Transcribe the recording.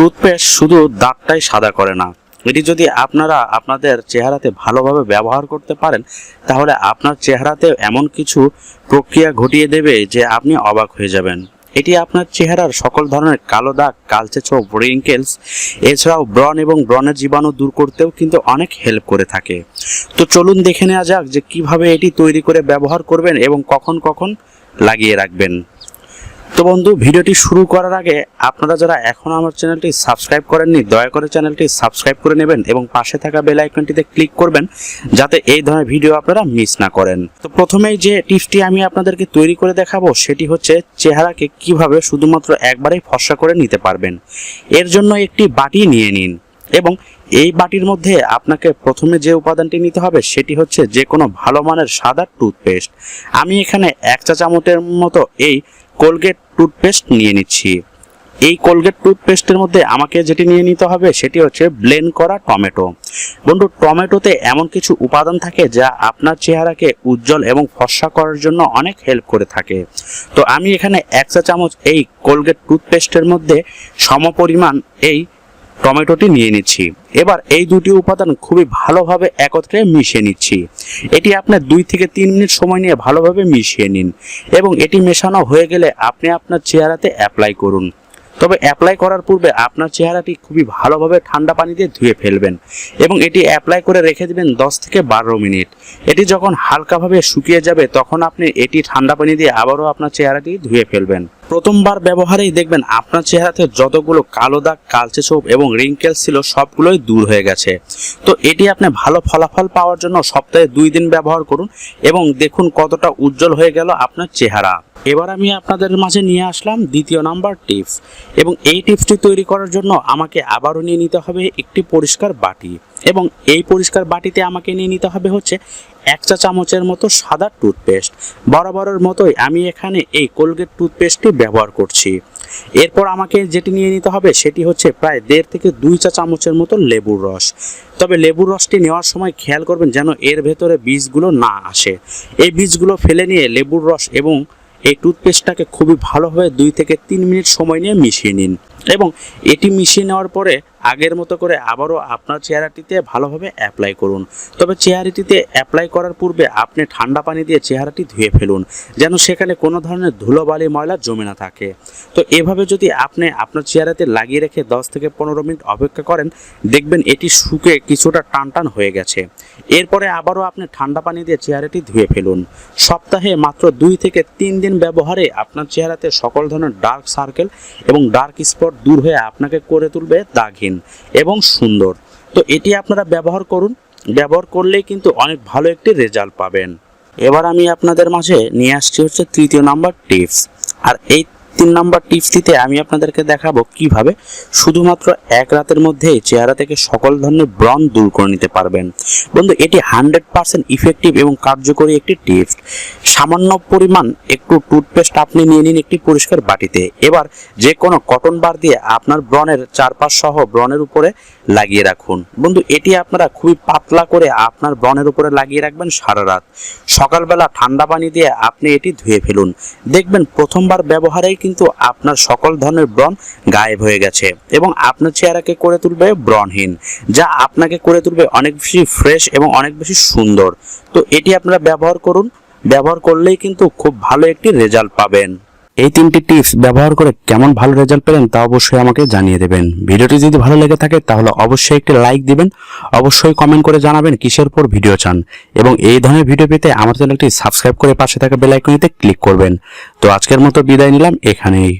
Toothpaste শুধু দাঁতটাই সাদা করে না। এটি যদি আপনারা আপনাদের চেহারাতে ভালোভাবে ব্যবহার করতে পারেন, তাহলে আপনার চেহারাতে এমন কিছু প্রক্রিয়া ঘটিয়ে দেবে যে আপনি অবাক হয়ে যাবেন। এটি আপনার চেহারার সকল ধরনের কালো দাগ, কালচে ছোপ রিঙ্কেলস এছাড়াও ব্রণ এবং ব্রণের জীবাণু দূর করতেও কিন্তু অনেক হেল্প করে থাকে। তো চলুন দেখে নেওয়া যাক যে কীভাবে এটি তৈরি করে ব্যবহার করবেন এবং কখন কখন লাগিয়ে রাখবেন। তো বন্ধু, ভিডিওটি শুরু করার আগে আপনারা যারা এখনও আমার চ্যানেলটি সাবস্ক্রাইব করেননি, দয়া করে চ্যানেলটি সাবস্ক্রাইব করে নেবেন এবং পাশে থাকা বেল আইকনটিতে ক্লিক করবেন যাতে এই ধরনের ভিডিও আপনারা মিস না করেন। তো প্রথমেই যে টিপসটি আমি আপনাদেরকে তৈরি করে দেখাবো, সেটি হচ্ছে চেহারাকে কীভাবে শুধুমাত্র একবারেই ফর্সা করে নিতে পারবেন। এর জন্য একটি বাটি নিয়ে নিন এবং এই বাটির মধ্যে আপনাকে প্রথমে যে উপাদানটি নিতে হবে, সেটি হচ্ছে যে কোনো ভালো মানের সাদা টুথপেস্ট। আমি এখানে এক চা চামচের মতো এই কোলগেট টুথপেস্ট নিয়ে নিচ্ছি। এই কোলগেট টুথপেস্টের মধ্যে আমাকে যেটি নিয়ে নিতে হবে, সেটি হচ্ছে ব্লেন্ড করা টমেটো। বন্ধু, টমেটোতে এমন কিছু উপাদান থাকে যা আপনার চেহারাকে উজ্জ্বল এবং ফর্সা করার জন্য অনেক হেল্প করে থাকে। তো আমি এখানে এক চা চামচ এই কোলগেট টুথপেস্টের মধ্যে সমপরিমাণ এই টমেটোটি নিয়ে নিচ্ছি। এবার এই দুটি উপাদান খুবই ভালোভাবে একত্রে মিশিয়ে নিচ্ছি। এটি আপনার দুই থেকে তিন মিনিট সময় নিয়ে ভালোভাবে মিশিয়ে নিন এবং এটি মেশানো হয়ে গেলে আপনি আপনার চেহারাতে অ্যাপ্লাই করুন। তবে অ্যাপ্লাই করার পূর্বে আপনার চেহারাটি খুবই ভালোভাবে ঠান্ডা পানি দিয়ে ধুয়ে ফেলবেন এবং এটি অ্যাপ্লাই করে রেখে দেবেন দশ থেকে বারো মিনিট। এটি যখন হালকাভাবে শুকিয়ে যাবে তখন আপনি এটি ঠান্ডা পানি দিয়ে আবারও আপনার চেহারাটি ধুয়ে ফেলবেন। প্রথমবার ব্যবহারেই দেখবেন আপনার চেহারাতে যতগুলো কালো দাগ, কালচে ছোপ এবং রিঙ্কেল ছিল, সবগুলোই দূর হয়ে গেছে। তো এটি আপনি ভালো ফলাফল পাওয়ার জন্য সপ্তাহে দুই দিন ব্যবহার করুন এবং দেখুন কতটা উজ্জ্বল হয়ে গেল আপনার চেহারা। এবার আমি আপনাদের মাঝে নিয়ে আসলাম দ্বিতীয় নাম্বার টিপস এবং এই টিপসটি তৈরি করার জন্য আমাকে আবারও নিয়ে নিতে হবে একটি পরিষ্কার বাটি। এবং এই পরিষ্কার বাটিতে আমাকে নিয়ে নিতে হবে হচ্ছে এক চা চামচের মতো সাদা টুথপেস্ট। বরাবরের মতোই আমি এখানে এই কোলগেট টুথপেস্টটি ব্যবহার করছি। এরপর আমাকে যেটি নিয়ে নিতে হবে সেটি হচ্ছে প্রায় দেড় থেকে দুই চা চামচের মতো লেবুর রস। তবে লেবুর রসটি নেওয়ার সময় খেয়াল করবেন যেন এর ভেতরে বীজগুলো না আসে। এই বীজগুলো ফেলে নিয়ে লেবুর রস এবং এই টুথপেস্টটাকে খুবই ভালোভাবে দুই থেকে তিন মিনিট সময় নিয়ে মিশিয়ে নিন। এবং এটি মিশিয়ে নেওয়ার পরে আগের মতো করে আবারও আপনার চেহারাটিতে ভালোভাবে অ্যাপ্লাই করুন। তবে চেহারাটিতে অ্যাপ্লাই করার পূর্বে আপনি ঠান্ডা পানি দিয়ে চেহারাটি ধুয়ে ফেলুন, যেন সেখানে কোনো ধরনের ধুলোবালি ময়লা জমে না থাকে। তো এভাবে যদি আপনি আপনার চেহারাতে লাগিয়ে রেখে দশ থেকে পনেরো মিনিট অপেক্ষা করেন, দেখবেন এটি শুকে কিছুটা টান টান হয়ে গেছে। এরপরে আবারও আপনি ঠান্ডা পানি দিয়ে চেহারাটি ধুয়ে ফেলুন। সপ্তাহে মাত্র দুই থেকে তিন দিন ব্যবহারে আপনার চেহারাতে সকল ধরনের ডার্ক সার্কেল এবং ডার্ক স্পট দূর হয়ে আপনাকে করে তুলবে দাগহীন এবং সুন্দর। তো এটি আপনারা ব্যবহার করুন। ব্যবহার করলেই কিন্তু অনেক ভালো একটি রেজাল্ট পাবেন। এবার আমি আপনাদের মাঝে নিয়ে আসছি হচ্ছে তৃতীয় নাম্বার টিপস আর এই তিন নাম্বার টিপসটিতে আমি আপনাদেরকে দেখাবো কীভাবে শুধুমাত্র এক রাতের মধ্যেই চেহারা থেকে সকল ধরনের ব্রণ দূর করে নিতে পারবেন। বন্ধু, এটি হান্ড্রেড পার্সেন্ট ইফেক্টিভ এবং কার্যকরী একটি টিপস। সামান্য পরিমাণ একটু টুথপেস্ট আপনি নিয়ে নিন একটি পরিষ্কার বাটিতে। এবার যে কোনো কটন বার দিয়ে আপনার ব্রণের চারপাশ সহ ব্রণের উপরে লাগিয়ে রাখুন। বন্ধু, এটি আপনারা খুবই পাতলা করে আপনার ব্রণের উপরে লাগিয়ে রাখবেন সারা রাত। সকালবেলা ঠান্ডা পানি দিয়ে আপনি এটি ধুয়ে ফেলুন। দেখবেন প্রথমবার ব্যবহারেই কিন্তু আপনার সকল ধরনের ব্রণ গায়েব হয়ে গেছে এবং আপনার চেহারাকে করে তুলবে ব্রণহীন, যা আপনাকে করে তুলবে অনেক বেশি ফ্রেশ এবং অনেক বেশি সুন্দর। তো এটি আপনারা ব্যবহার করুন। ব্যবহার করলেই কিন্তু খুব ভালো একটি রেজাল্ট পাবেন। এই তিনটি টিপস ব্যবহার করে কেমন ভালো রেজাল্ট পেলেন তা অবশ্যই আমাকে জানিয়ে দেবেন। ভিডিওটি যদি ভালো লেগে থাকে তাহলে অবশ্যই একটি লাইক দিবেন, অবশ্যই কমেন্ট করে জানাবেন কিসের উপর ভিডিও চান এবং এই ধরনের ভিডিও পেতে আমার চ্যানেলটি সাবস্ক্রাইব করে পাশে থাকা বেল আইকনিতে ক্লিক করবেন। তো আজকের মতো বিদায় নিলাম, এখানেই।